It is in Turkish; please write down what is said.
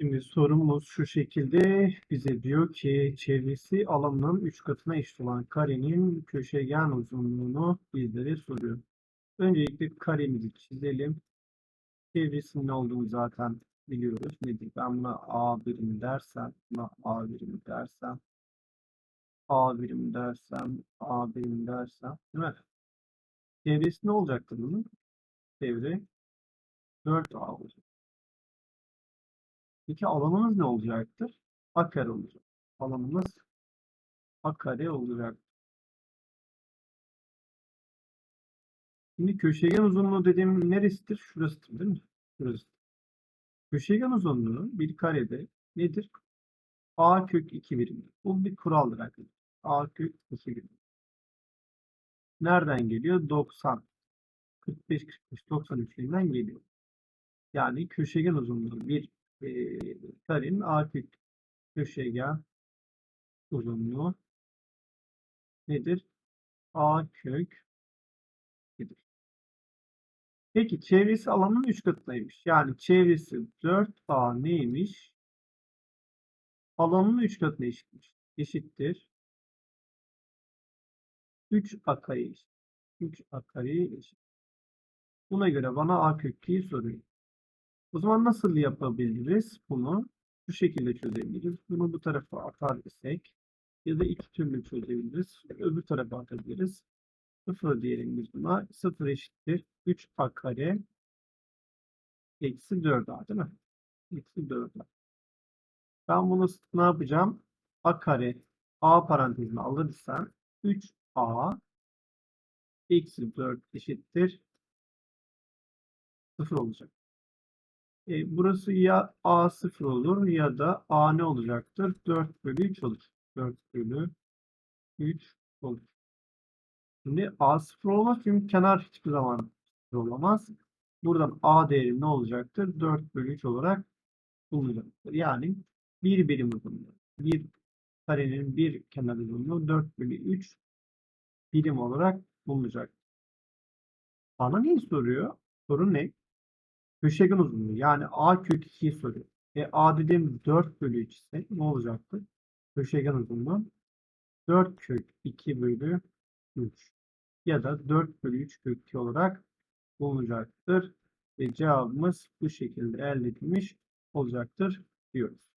Şimdi sorumuz şu şekilde bize diyor ki çevresi alanının 3 katına eşit olan karenin köşegen uzunluğunu bizlere soruyor. Öncelikle karemizi çizelim. Çevresinin ne olduğunu zaten biliyoruz. Nedir? Ben buna A birim dersem, buna A birim dersem, A birim dersem, A birim dersem, değil mi? Çevresi ne olacaktır bunun? Çevre 4A olacak. Peki alanımız ne olacaktır? A kare olacak. Alanımız A kare olacak. Şimdi köşegen uzunluğu dediğim neresidir? Şurasıdır değil mi? Şurası. Köşegen uzunluğu bir karede nedir? A kök 2 birimdir. Bu bir kuraldır arkadaşlar. A kök 2 birim. Nereden geliyor? 90. 45, 45, 90 üçlüğünden geliyor. Yani köşegen uzunluğu bir e, karenin A kök köşegen uzunluğu nedir? A kök 2'dir. Peki çevresi alanın 3 katıymış. Yani çevresi 4A neymiş? Alanın 3 katına eşitmiş. Eşittir. 3A kare eşit. 3A kare eşit. Buna göre bana A kök 2'yi soruyor. O zaman nasıl yapabiliriz bunu? Şu şekilde çözebiliriz. Bunu bu tarafa atar isek ya da iki türlü çözebiliriz. Öbür tarafa atabiliriz. 0 diyelim biz buna. 0 eşittir. 3a kare eksi 4a değil mi? Eksi 4a. Ben bunu ne yapacağım? a kare a parantezine alırsam 3a eksi 4 eşittir 0 olacak. E, burası ya a 0 olur ya da a ne olacaktır? 4 bölü 3 olur. 4 bölü 3 olur. Şimdi a 0 olmaz çünkü kenar hiçbir zaman 0 olamaz. Buradan a değeri ne olacaktır? 4 bölü 3 olarak bulunacaktır. Yani bir birim uzunluğu. Bir karenin bir kenar uzunluğu 4 bölü 3 birim olarak bulunacak. Bana neyi soruyor? Soru ne? Köşegen uzunluğu. Yani a kök 2'yi soruyor. E a dediğim 4 bölü 3 ise ne olacaktır? Köşegen uzunluğu 4 kök 2 bölü 3 ya da 4 bölü 3 kök 2 olarak bulunacaktır. Ve cevabımız bu şekilde elde edilmiş olacaktır diyoruz.